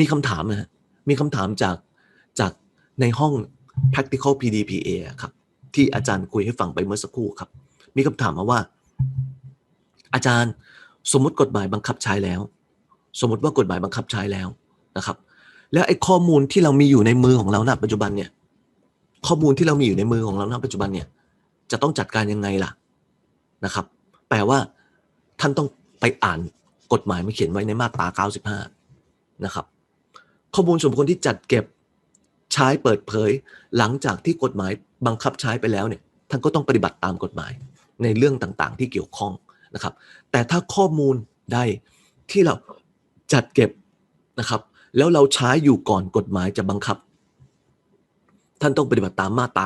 มีคำถามนะฮะมีคำถามจากจากในห้อง practical PDPA ครับที่อาจารย์คุยให้ฟังไปเมื่อสักครู่ครับ มีคำถามมาว่า อาจารย์สมมติกฎหมายบังคับใช้แล้ว สมมติว่ากฎหมายบังคับใช้แล้วนะครับ แล้วไอ้ข้อมูลที่เรามีอยู่ในมือของเราณปัจจุบันเนี่ย ข้อมูลที่เรามีอยู่ในมือของเราณปัจจุบันเนี่ย จะต้องจัดการยังไงล่ะนะครับ แปลว่าท่านต้องไปอ่านกฎหมายมาเขียนไว้ในมาตรา 95 นะครับ ข้อมูลส่วนบุคคลที่จัดเก็บใช้เปิดเผย หลังจากที่กฎหมายบังคับใช้ไปแล้วเนี่ยท่านก็ต้องปฏิบัติตามกฎหมายในเรื่องต่างๆ ที่เกี่ยวข้องนะครับ แต่ถ้าข้อมูลใดที่เราจัดเก็บนะครับ แล้วเราใช้อยู่ก่อนกฎหมายจะบังคับ ท่านต้องปฏิบัติตามมาตรา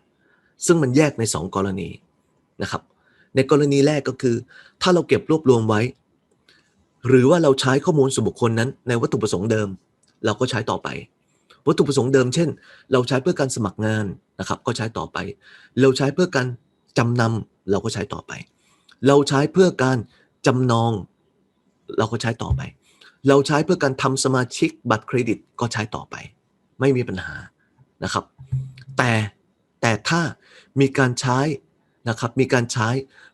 95 ซึ่งมันแยกใน 2 กรณีนะครับ ในกรณีแรกก็คือ ถ้าเราเก็บรวบรวมไว้ หรือว่าเราใช้ข้อมูลส่วนบุคคลนั้นในวัตถุประสงค์เดิม เราก็ใช้ต่อไป วัตถุประสงค์เดิมเช่น เราใช้เพื่อการสมัครงานนะครับ ก็ใช้ต่อไป เราใช้เพื่อการจำนำเราก็ใช้ต่อไป เราใช้เพื่อการจำนอง เราก็ใช้ต่อไป เราใช้เพื่อการทำสมาชิกบัตรเครดิตก็ใช้ต่อไป ไม่มีปัญหานะครับ แต่แต่ถ้ามีการใช้นะครับ มีการใช้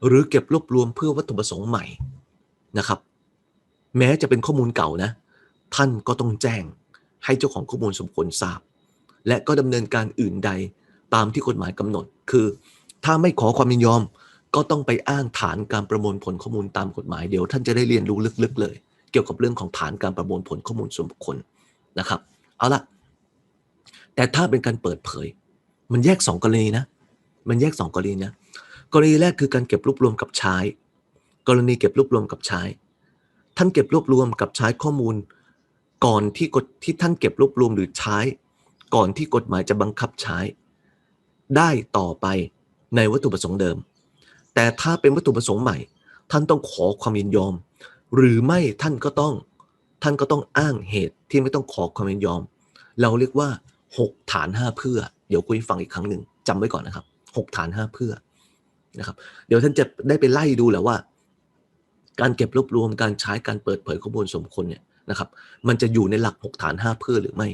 หรือเก็บรวบรวมเพื่อวัตถุประสงค์ใหม่นะครับ แม้จะเป็นข้อมูลเก่านะ ท่านก็ต้องแจ้ง ให้เจ้าของข้อมูลสมควรทราบ และก็ดำเนินการอื่นใดตามที่กฎหมายกำหนด คือ ถ้าไม่ขอความยินยอม ก็ต้องไปอ้างฐานการประมวลผลข้อมูลตามกฎหมายเดี๋ยวท่านจะได้เรียนรู้ลึกๆเลย เกี่ยวกับเรื่องของฐานการประมวลผลข้อมูลส่วนบุคคลนะครับ เอาละแต่ถ้าเป็นการเปิดเผย มันแยก 2 กรณีนะ มันแยก 2 กรณีนะ กรณีแรกคือการเก็บรวบรวมกับใช้ กรณีเก็บรวบรวมกับใช้ ท่านเก็บรวบรวมกับใช้ข้อมูล ก่อนที่กฎที่ท่านเก็บรวบรวมหรือใช้ ก่อนที่กฎหมายจะบังคับใช้ ได้ต่อไปในวัตถุประสงค์เดิม แต่ถ้าเป็นวัตถุประสงค์ใหม่ ท่านต้องขอความยินยอม หรือไม่ท่านก็ต้อง ท่านก็ต้องอ้างเหตุที่ไม่ต้องขอความยินยอม เราเรียกว่า 6 ฐาน 5 เพื่อ เดี๋ยวคุยฟังอีกครั้งหนึ่งจำไว้ก่อนนะครับ 6 ฐาน 5 เพื่อนะครับ เดี๋ยวท่านจะได้ไปไล่ดูแหละว่า การเก็บรวบรวมการใช้การเปิดเผยข้อมูลสมคนเนี่ย นะครับ มันจะอยู่ในหลัก 6 ฐาน 5 เพื่อหรือไม่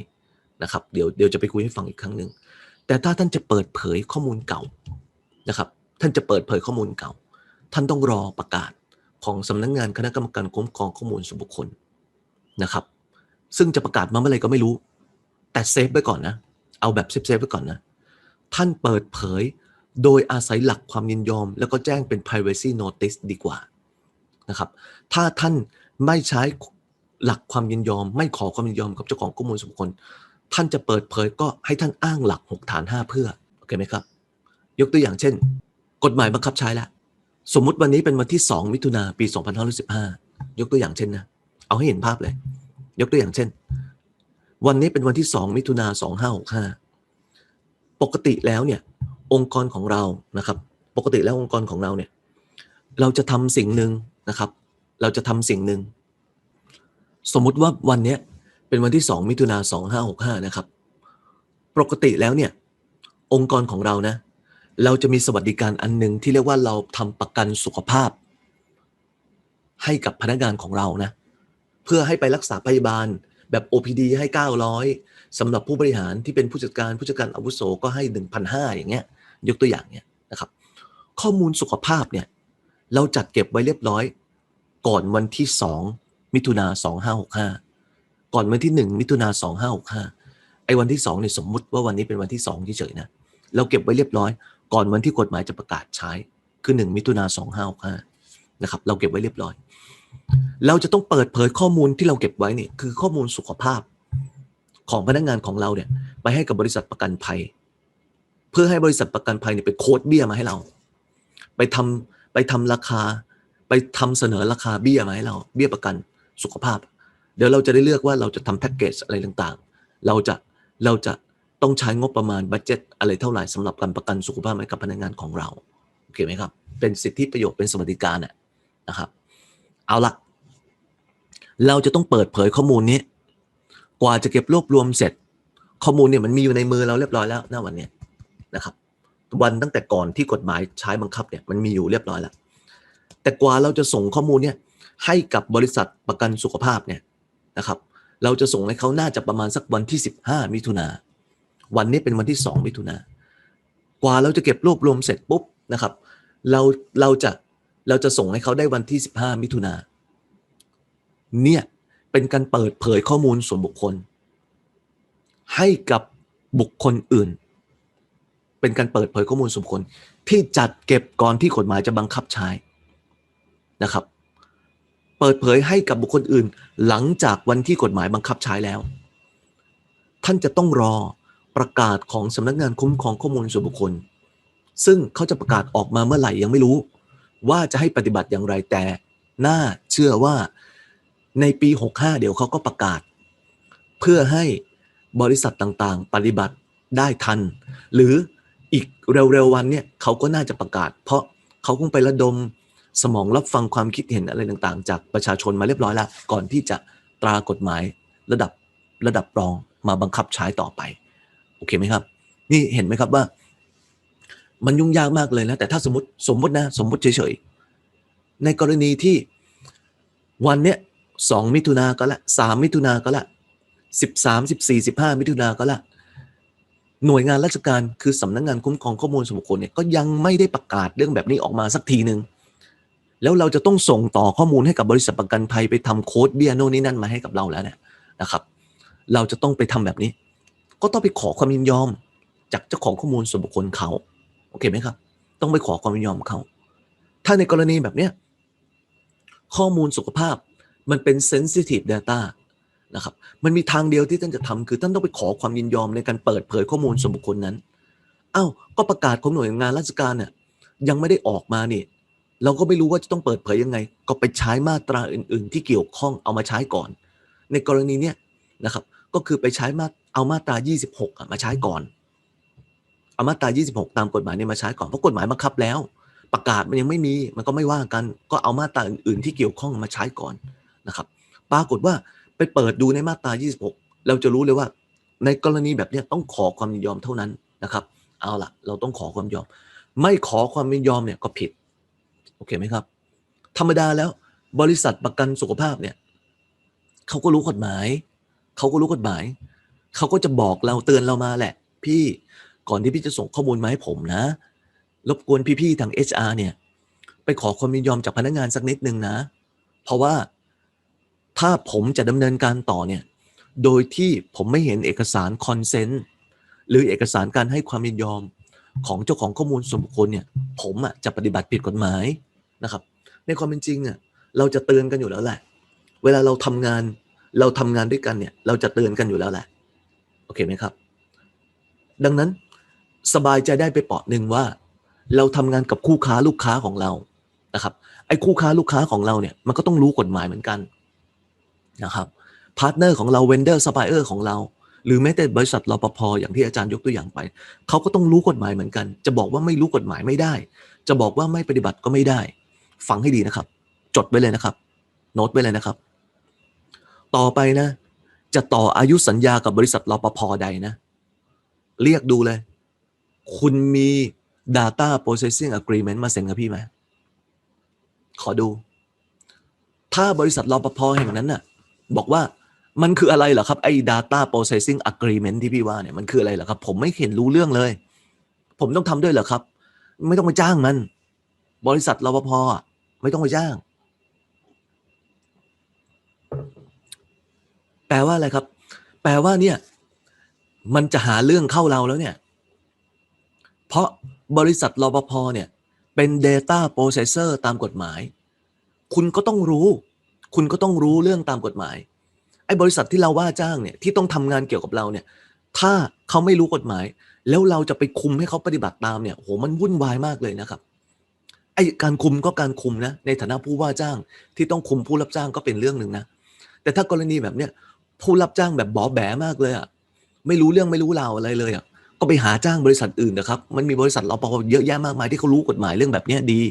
นะครับ เดี๋ยวเดี๋ยวจะไปคุยให้ฟังอีกครั้งหนึ่งแต่ถ้าท่านจะเปิดเผยข้อมูลเก่านะครับ ท่านจะเปิดเผยข้อมูลเก่า ท่านต้องรอประกาศของสำนักงงานคณะกรรมการคุ้มครองข้อมูลส่วนบุคคลนะครับ ซึ่งจะประกาศมาเมื่อไหร่ก็ไม่รู้ แต่เซฟไว้ก่อนนะ เอาแบบเซฟเซฟไว้ก่อนนะ ท่านเปิดเผยโดยอาศัยหลักความยินยอม แล้วก็แจ้งเป็น privacy notice ดีกว่านะครับ ถ้าท่านไม่ใช้ หลักความยินยอม ไม่ขอความยินยอมกับเจ้าของข้อมูลส่วนบุคคล ท่านจะเปิดเผยก็ให้ท่านอ้างหลัก 6 ฐาน 5 เพื่อโอเคไหมครับ ยกตัวอย่างเช่น กฎหมายบังคับใช้แล้วสมมุติวันนี้เป็นวันที่ 2 มิถุนาปี 2515 ยกตัวอย่างเช่นนะ เอาให้เห็นภาพเลย ยกตัวอย่างเช่น วันนี้เป็นวันที่ 2 มิถุนา2565 ปกติแล้วเนี่ย องค์กรของเรานะครับ ปกติแล้วองค์กรของเราเนี่ย เราจะทำสิ่งหนึ่งนะครับ เราจะทำสิ่งหนึ่ง สมมุติว่าวันนี้เป็นวันที่ 2 มิถุนา2565 นะครับ ปกติแล้วเนี่ย องค์กรของเรานะ เราจะมีสวัสดิการอันหนึ่งที่เรียกว่าเราทำประกันสุขภาพ ให้กับพนักงานของเรานะ เพื่อให้ไปรักษาพยาบาลแบบ OPD ให้ 900สำหรับผู้บริหารที่เป็นผู้จัดการผู้จัดการอาวุโสก็ให้ 1,500 อย่างเงี้ย ยกตัวอย่างเนี่ยนะครับ ข้อมูลสุขภาพเนี่ย เราจัดเก็บไว้เรียบร้อย ก่อนวันที่ 2 มิถุนา2565ก่อนวันที่1มิถุนา2565ไอ้วันที่2เนี่ยสมมุติว่าวันนี้เป็นวันที่2เฉยๆนะเราเก็บไว้เรียบร้อย ก่อนวันที่กฎหมายจะประกาศใช้คือ1มิถุนา2565นะครับ เราเก็บไว้เรียบร้อย เราจะต้องเปิดเผยข้อมูลที่เราเก็บไว้เนี่ยคือข้อมูลสุขภาพของพนักงานของเราเนี่ยไปให้กับบริษัทประกันภัย เพื่อให้บริษัทประกันภัยเนี่ยไปโค้ดเบี้ยมาให้เรา ไปทำไปทำราคา ไปทำเสนอราคาเบี้ยมาให้เรา เบี้ยประกัน สุขภาพ เดี๋ยวเราจะได้เลือกว่าเราจะทำแพ็กเกจอะไรต่างๆ เราจะเราจะต้องใช้งบประมาณบัตเจ็ตอะไรเท่าไหร่สำหรับการประกันสุขภาพให้กับพนักงานของเราโอเคไหมครับ เป็นสิทธิประโยชน์เป็นสวัสดิการนะครับ เอาละเราจะต้องเปิดเผยข้อมูลนี้ กว่าจะเก็บรวบรวมเสร็จ ข้อมูลเนี่ยมันมีอยู่ในมือเราเรียบร้อยแล้วณวันเนี้ยนะครับ วันตั้งแต่ก่อนที่กฎหมายใช้บังคับเนี่ยมันมีอยู่เรียบร้อยแล้ว แต่กว่าเราจะส่งข้อมูลเนี่ย ให้กับบริษัทประกันสุขภาพเนี่ยนะครับเราจะส่งให้เขาน่าจะประมาณสักวันที่สิบห้ามิถุนาวันนี้เป็นวันที่สองมิถุนากว่าเราจะเก็บรวบรวมเสร็จปุ๊บนะครับเราเราจะเราจะส่งให้เขาได้วันที่สิบห้ามิถุนาเนี่ยเป็นการเปิดเผยข้อมูลส่วนบุคคล ให้กับบุคคลอื่น เป็นการเปิดเผยข้อมูลส่วนบุคคล ที่จัดเก็บก่อนที่กฎหมายจะบังคับใช้นะครับ เปิดเผยให้กับบุคคลอื่น หลังจากวันที่กฎหมายบังคับใช้แล้ว ท่านจะต้องรอประกาศของสำนักงานคุ้มครองข้อมูลส่วนบุคคล ซึ่งเขาจะประกาศออกมาเมื่อไหร่ยังไม่รู้ ว่าจะให้ปฏิบัติอย่างไรแต่ น่าเชื่อว่าในปี 65 เดี๋ยวเขาก็ประกาศ เพื่อให้บริษัทต่างๆ ปฏิบัติได้ทัน หรืออีกเร็วๆวันเนี่ยเขาก็น่าจะประกาศ เพราะเขาคงไประดม สมองรับฟังความคิดเห็นอะไรต่างๆ จากประชาชนมาเรียบร้อยแล้ว ก่อนที่จะตรากฎหมายระดับระดับรองมาบังคับใช้ต่อไป โอเคไหมครับ นี่เห็นไหมครับว่า มันยุ่งยากมากเลยนะแต่ถ้าสมมติสมมตินะ สมมติเฉยๆ ในกรณีที่วันเนี้ยสองมิถุนาก็ละสามมิถุนาก็ละสิบสามสิบสี่สิบห้ามิถุนาก็ละหน่วยงานราชการคือสำนักงานคุ้มครองข้อมูลส่วนบุคคลเนี่ยก็ยังไม่ได้ประกาศเรื่องแบบนี้ออกมาสักทีหนึ่ง แล้วเราจะต้องส่งต่อข้อมูลให้กับบริษัทประกันภัยไปทำโค้ดเบี้ยโน่นนี่นั่นมาให้กับเราแล้วเนี่ยนะครับ เราจะต้องไปทำแบบนี้ ก็ต้องไปขอความยินยอม จากเจ้าของข้อมูลส่วนบุคคลเขาโอเคไหมครับ ต้องไปขอความยินยอมเขาถ้าในกรณีแบบเนี้ยข้อมูลสุขภาพมันเป็น sensitive data นะครับ มันมีทางเดียวที่ท่านจะทำคือท่านต้องไปขอความยินยอมในการเปิดเผยข้อมูลส่วนบุคคลนั้นอ้าวก็ประกาศของหน่วยงานราชการเนี่ยยังไม่ได้ออกมานี่ เราก็ไม่รู้ว่าจะต้องเปิดเผยยังไง ก็ไปใช้มาตราอื่น ๆ ที่เกี่ยวข้องเอามาใช้ก่อน ในกรณีเนี้ยนะครับ ก็คือไปใช้มาเอามาตรา 26อะมาใช้ก่อน เอามาตรา 26 ตามกฎหมายเนี่ยมาใช้ก่อนเพราะกฎหมายบังคับแล้ว ประกาศมันยังไม่มีมันก็ไม่ว่ากัน ก็เอามาตราอื่น ๆ ที่เกี่ยวข้องมาใช้ก่อนนะครับ ปรากฏว่าไปเปิดดูในมาตรา 26 เราจะรู้เลยว่า ในกรณีแบบนี้ต้องขอความยินยอมเท่านั้นนะครับ เอาละเราต้องขอความยินยอม ไม่ขอความยินยอมเนี่ยก็ผิด โอเคไหมครับ ธรรมดาแล้วบริษัทประกันสุขภาพเนี่ยเขาก็รู้กฎหมาย เขาก็รู้กฎหมาย เขาก็จะบอกเราเตือนเรามาแหละ พี่ก่อนที่พี่จะส่งข้อมูลมาให้ผมนะ รบกวนพี่ๆทาง HR เนี่ย ไปขอความยินยอมจากพนักงานสักนิดนึงนะ เพราะว่าถ้าผมจะดำเนินการต่อเนี่ย โดยที่ผมไม่เห็นเอกสารคอนเซนต์หรือเอกสารการให้ความยินยอมของเจ้าของข้อมูลส่วนบุคคลเนี่ย ผมอะจะปฏิบัติผิดกฎหมาย นะครับ ในความเป็นจริงอะเราจะเตือนกันอยู่แล้วแหละ เวลาเราทำงานเราทำงานด้วยกันเนี่ย เราจะเตือนกันอยู่แล้วแหละ โอเคไหมครับ ดังนั้นสบายใจได้ไปเปาะหนึ่งว่า เราทำงานกับคู่ค้าลูกค้าของเรานะครับ ไอ้คู่ค้าลูกค้าของเราเนี่ยมันก็ต้องรู้กฎหมายเหมือนกันนะครับพาร์ทเนอร์ของเราเวนเดอร์ซัพพลายเออร์ของเรา หรือแม้แต่บริษัทรปภอย่างที่อาจารย์ยกตัวอย่างไป เขาก็ต้องรู้กฎหมายเหมือนกัน จะบอกว่าไม่รู้กฎหมายไม่ได้ จะบอกว่าไม่ปฏิบัติก็ไม่ได้ ฟังให้ดีนะครับ จดไว้เลยนะครับ โน้ตไว้เลยนะครับ ต่อไปนะ จะต่ออายุสัญญากับบริษัทรปภใดนะ เรียกดูเลย คุณมี Data Processing Agreement มาเซ็นกับพี่ไหมขอดู ถ้าบริษัทรปภแห่งนั้นน่ะ บอกว่ามันคืออะไรเหรอครับไอ้ data processing agreement ที่พี่ว่าเนี่ยมันคืออะไรเหรอครับ ผมไม่เห็นรู้เรื่องเลย ผมต้องทำด้วยเหรอครับ ไม่ต้องไปจ้างมัน บริษัทรปภอะ ไม่ต้องไปจ้าง แปลว่าอะไรครับ แปลว่าเนี่ย มันจะหาเรื่องเข้าเราแล้วเนี่ย เพราะบริษัทรปภเนี่ยเป็น data processor ตามกฎหมาย คุณก็ต้องรู้ คุณก็ต้องรู้เรื่องตามกฎหมาย ไอ้บริษัทที่เราว่าจ้างเนี่ยที่ต้องทำงานเกี่ยวกับเราเนี่ย ถ้าเขาไม่รู้กฎหมาย แล้วเราจะไปคุมให้เขาปฏิบัติตามเนี่ยโหมันวุ่นวายมากเลยนะครับ ไอ้การคุมก็การคุมนะ ในฐานะผู้ว่าจ้างที่ต้องคุมผู้รับจ้างก็เป็นเรื่องหนึ่งนะ แต่ถ้ากรณีแบบเนี้ยผู้รับจ้างแบบบอแบมากเลยอะไม่รู้เรื่องไม่รู้ราวอะไรเลยอะก็ไปหาจ้างบริษัทอื่นนะครับ มันมีบริษัทรปภเยอะแยะมากมายที่เขารู้กฎหมายเรื่องแบบเนี้ยดี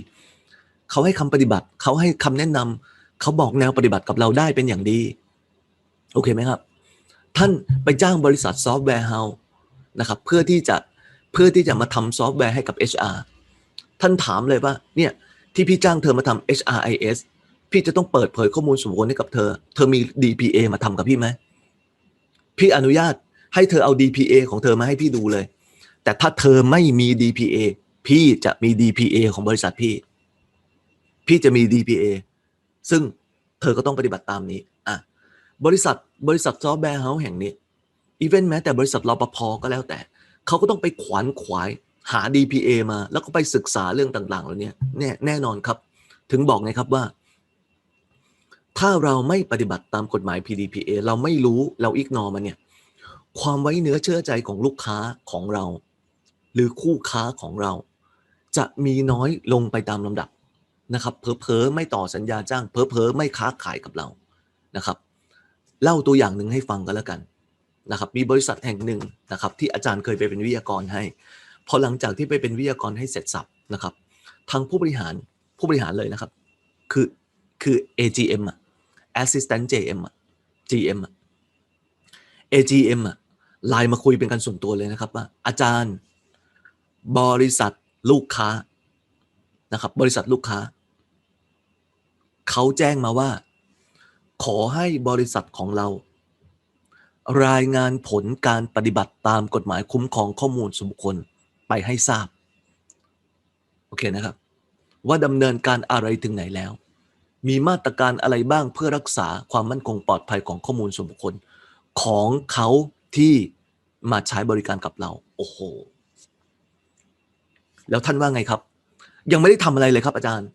เขาให้คำปฏิบัติ เขาให้คำแนะนำเขาบอกแนวปฏิบัติกับเราได้เป็นอย่างดี โอเคไหมครับ ท่านไปจ้างบริษัทซอฟต์แวร์เฮาส์นะครับ เพื่อที่จะเพื่อที่จะมาทำซอฟต์แวร์ให้กับ HR ท่านถามเลยว่าเนี่ยที่พี่จ้างเธอมาทำ HRIS พี่จะต้องเปิดเผยข้อมูลส่วนบุคคลให้กับเธอ เธอมี DPA มาทำกับพี่ไหม พี่อนุญาตให้เธอเอา DPA ของเธอมาให้พี่ดูเลย แต่ถ้าเธอไม่มี DPA พี่จะมี DPA ของบริษัทพี่ พี่จะมี DPA ซึ่งเธอก็ต้องปฏิบัติตามนี้ อะ บริษัทบริษัทซอฟต์แวร์เฮาส์แห่งนี้อีเวนต์แม้แต่บริษัทรปภก็แล้วแต่ เขาก็ต้องไปขวานขวาย หา DPA มาแล้วก็ไปศึกษาเรื่องต่างๆเหล่านี้แน่แน่นอนครับ ถึงบอกไงครับว่า ถ้าเราไม่ปฏิบัติตามกฎหมาย PDPA เราไม่รู้เราอิกนอมันเนี่ยความไว้เนื้อเชื่อใจของลูกค้าของเรา หรือคู่ค้าของเรา จะมีน้อยลงไปตามลำดับนะครับเพอๆไม่ต่อสัญญาจ้างเพอๆไม่ค้าขายกับเรานะครับเล่าตัวอย่างหนึ่งให้ฟังกันแล้วกันนะครับมีบริษัทแห่งหนึ่งนะครับที่อาจารย์เคยไปเป็นวิทยากรให้ พอหลังจากที่ไปเป็นวิทยากรให้เสร็จสับนะครับทางผู้บริหารผู้บริหารเลยนะครับ คือคือ AGM อะ Assistant JM อะ GM อะ AGM อะไลน์มาคุยเป็นการส่วนตัวเลยนะครับว่าอาจารย์บริษัทลูกค้านะครับ บริษัทลูกค้า เขาแจ้งมาว่า ขอให้บริษัทของเรา รายงานผลการปฏิบัติตามกฎหมายคุ้มครองข้อมูลส่วนบุคคล ไปให้ทราบ โอเคนะครับ ว่าดำเนินการอะไรถึงไหนแล้ว มีมาตรการอะไรบ้างเพื่อรักษาความมั่นคงปลอดภัยของข้อมูลส่วนบุคคล ของเขาที่มาใช้บริการกับเรา โอ้โห แล้วท่านว่าไงครับ ยังไม่ได้ทำอะไรเลยครับอาจารย์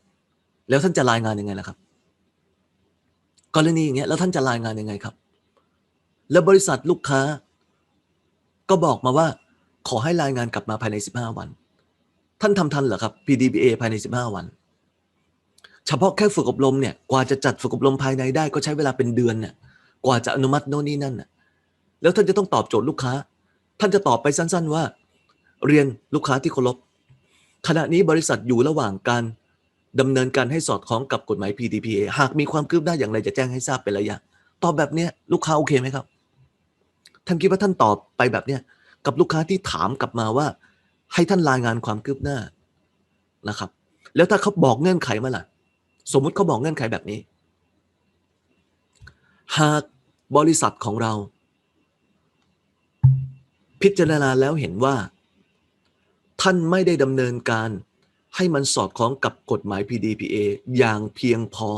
แล้วท่านจะรายงานยังไงล่ะครับกรณีอย่างเงี้ยแล้วท่านจะรายงานยังไงครับ แล้วบริษัทลูกค้า ก็บอกมาว่า ขอให้รายงานกลับมาภายใน 15 วัน ท่านทำทันเหรอครับ PDPA ภายใน 15 วัน เฉพาะแค่ฝึกอบรมเนี่ยกว่าจะจัดฝึกอบรมภายในได้ก็ใช้เวลาเป็นเดือนเนี่ยกว่าจะอนุมัติโน่นนี่นั่นน่ะแล้วท่านจะต้องตอบโจทย์ลูกค้า ท่านจะตอบไปสั้นๆว่า เรียนลูกค้าที่เคารพขณะนี้บริษัทอยู่ระหว่างการดำเนินการให้สอดคล้องกับกฎหมาย PDPA หากมีความคืบหน้าอย่างไรจะแจ้งให้ทราบเป็นระยะ ตอบแบบเนี้ยลูกค้าโอเคไหมครับ ท่านคิดว่าท่านตอบไปแบบเนี้ย กับลูกค้าที่ถามกลับมาว่า ให้ท่านรายงานความคืบหน้านะครับ แล้วถ้าเขาบอกเงื่อนไขมาล่ะ สมมุติเขาบอกเงื่อนไขแบบนี้ หากบริษัทของเรา พิจารณาแล้วเห็นว่า ท่านไม่ได้ดำเนินการให้มันสอดคล้องกับกฎหมาย PDPA อย่างเพียงพอ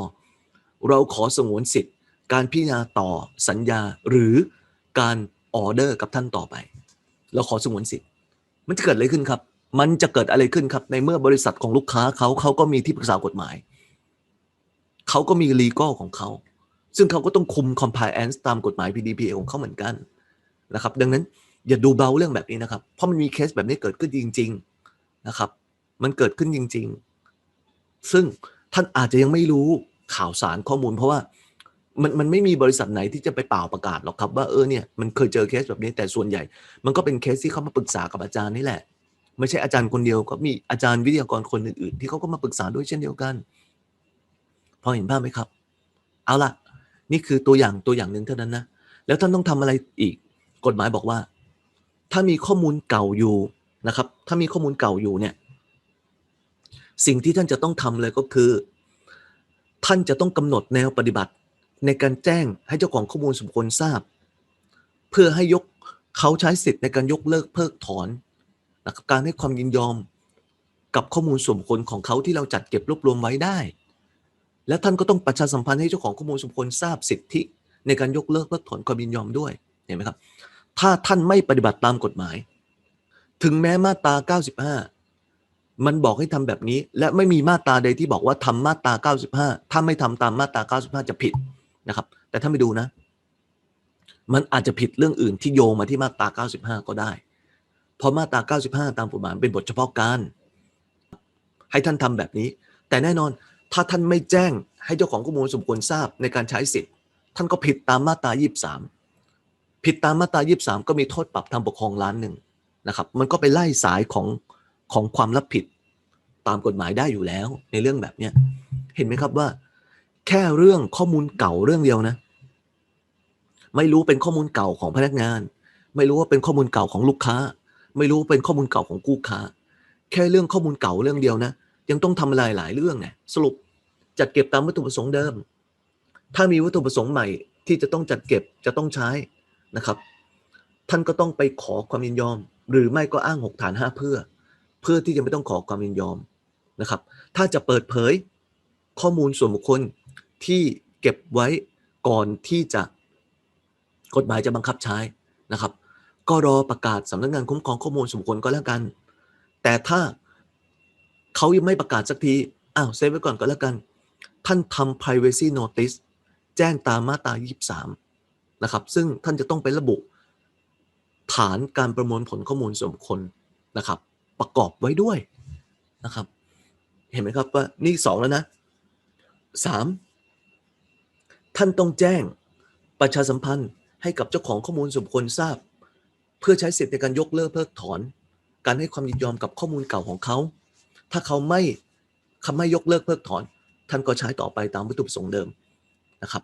เราขอสงวนสิทธิ์ การพิจารณาต่อสัญญาหรือการออเดอร์กับท่านต่อไป เราขอสงวนสิทธิ์มันจะเกิดอะไรขึ้นครับ มันจะเกิดอะไรขึ้นครับ ในเมื่อบริษัทของลูกค้าเขาเขาก็มีที่ปรึกษากฎหมาย เขาก็มี legal ของเขา ซึ่งเขาก็ต้องคุม compliance ตามกฎหมาย PDPA ของเขาเหมือนกันนะครับ ดังนั้นอย่าดูเบาเรื่องแบบนี้นะครับ เพราะมันมีเคสแบบนี้เกิดขึ้นจริง ๆนะครับ มันเกิดขึ้นจริง ๆ ซึ่งท่านอาจจะยังไม่รู้ข่าวสารข้อมูล เพราะว่า มันมันไม่มีบริษัทไหนที่จะไปเป่าประกาศหรอกครับ ว่าเออเนี่ยมันเคยเจอเคสแบบนี้แต่ส่วนใหญ่ มันก็เป็นเคสที่เขามาปรึกษากับอาจารย์นี่แหละ ไม่ใช่อาจารย์คนเดียวก็มีอาจารย์วิทยากรคนอื่นๆ ที่เขาก็มาปรึกษาด้วยเช่นเดียวกัน พอเห็นภาพไหมครับ เอาล่ะ นี่คือตัวอย่างตัวอย่างหนึ่งเท่านั้นนะแล้วท่านต้องทำอะไรอีก กฎหมายบอกว่า ถ้ามีข้อมูลเก่าอยู่นะครับ ถ้ามีข้อมูลเก่าอยู่เนี่ยสิ่งที่ท่านจะต้องทำเลยก็คือ ท่านจะต้องกำหนดแนวปฏิบัติ ในการแจ้งให้เจ้าของข้อมูลสมควรทราบ เพื่อให้ยกเขาใช้สิทธิ์ในการยกเลิกเพิกถอนนะครับการให้ความยินยอมกับข้อมูลส่วนบุคคลของเขาที่เราจัดเก็บรวบรวมไว้ได้ และท่านก็ต้องประชาสัมพันธ์ให้เจ้าของข้อมูลส่วนบุคคลทราบสิทธิ ในการยกเลิกเพิกถอนความยินยอมด้วยเห็นไหมครับ ถ้าท่านไม่ปฏิบัติตามกฎหมาย ถึงแม้มาตรา 95 มันบอกให้ทำแบบนี้ และไม่มีมาตราใดที่บอกว่าทำมาตรา 95 ถ้าไม่ทำตามมาตรา 95 จะผิด นะครับ แต่ถ้าไม่ดูนะ มันอาจจะผิดเรื่องอื่นที่โยงมาที่มาตรา 95 ก็ได้ เพราะมาตรา 95 ตามกฎหมายเป็นบทเฉพาะการ ให้ท่านทำแบบนี้ แต่แน่นอนถ้าท่านไม่แจ้งให้เจ้าของข้อมูลสมควรทราบในการใช้สิทธิ์ ท่านก็ผิดตามมาตรา 23 ผิดตามมาตรา 23 ก็มีโทษปรับทางปกครองล้านหนึ่งนะครับ มันก็ไปไล่สายของของความรับผิดตามกฎหมายได้อยู่แล้วในเรื่องแบบเนี้ย เห็นไหมครับว่า แค่เรื่องข้อมูลเก่าเรื่องเดียวนะ ไม่รู้เป็นข้อมูลเก่าของพนักงาน ไม่รู้ว่าเป็นข้อมูลเก่าของลูกค้า ไม่รู้เป็นข้อมูลเก่าของกู้ค้า แค่เรื่องข้อมูลเก่าเรื่องเดียวนะ ยังต้องทำอะไรหลายเรื่องไงสรุปจัดเก็บตามวัตถุประสงค์เดิม ถ้ามีวัตถุประสงค์ใหม่ที่จะต้องจัดเก็บจะต้องใช้นะครับ ท่านก็ต้องไปขอความยินยอม หรือไม่ก็อ้างหกฐานห้าเพื่อ เพื่อที่จะไม่ต้องขอความยินยอมนะครับ ถ้าจะเปิดเผยข้อมูลส่วนบุคคล ที่เก็บไว้ก่อนที่จะกฎหมายจะบังคับใช้นะครับ ก็รอประกาศสำนักงานคุ้มครองข้อมูลส่วนบุคคลก็แล้วกัน แต่ถ้าเขายังไม่ประกาศสักทีอ้าวเซฟไว้ก่อนก็แล้วกัน ท่านทำ privacy notice แจ้งตามมาตรา 23 นะครับ ซึ่งท่านจะต้องไประบุฐานการประมวลผลข้อมูลส่วนบุคคลนะครับ ประกอบไว้ด้วยนะครับ เห็นไหมครับว่านี่สองแล้วนะสาม ท่านต้องแจ้งประชาสัมพันธ์ให้กับเจ้าของข้อมูลส่วนบุคคลทราบ เพื่อใช้สิทธิในการยกเลิกเพิกถอน การให้ความยินยอมกับข้อมูลเก่าของเขา ถ้าเขาไม่คำไม่ยกเลิกเพิกถอน ท่านก็ใช้ต่อไปตามวัตถุประสงค์เดิมนะครับ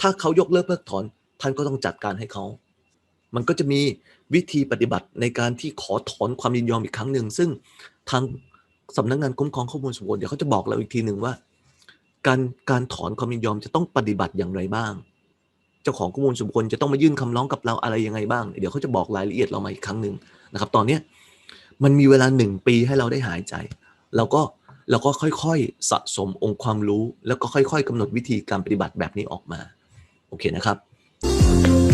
ถ้าเขายกเลิกเพิกถอน ท่านก็ต้องจัดการให้เขา มันก็จะมีวิธีปฏิบัติในการที่ขอถอนความยินยอมอีกครั้งหนึ่งซึ่งทางสำนักงานคุ้มครองข้อมูลส่วนบุคคลเดี๋ยวเขาจะบอกเราอีกทีหนึ่งว่า การการถอนความยินยอมจะต้องปฏิบัติอย่างไรบ้าง เจ้าของข้อมูลส่วนบุคคลจะต้องมายื่นคำร้องกับเราอะไรยังไงบ้าง เดี๋ยวเขาจะบอกรายละเอียดเรามาอีกครั้งหนึ่งนะครับ ตอนเนี้มันมีเวลาหนึ่งปีให้เราได้หายใจ เราก็เราก็ค่อยๆสะสมองค์ความรู้ แล้วก็ค่อย ๆกำหนดวิธีการปฏิบัติแบบนี้ออกมา โอเคนะครับ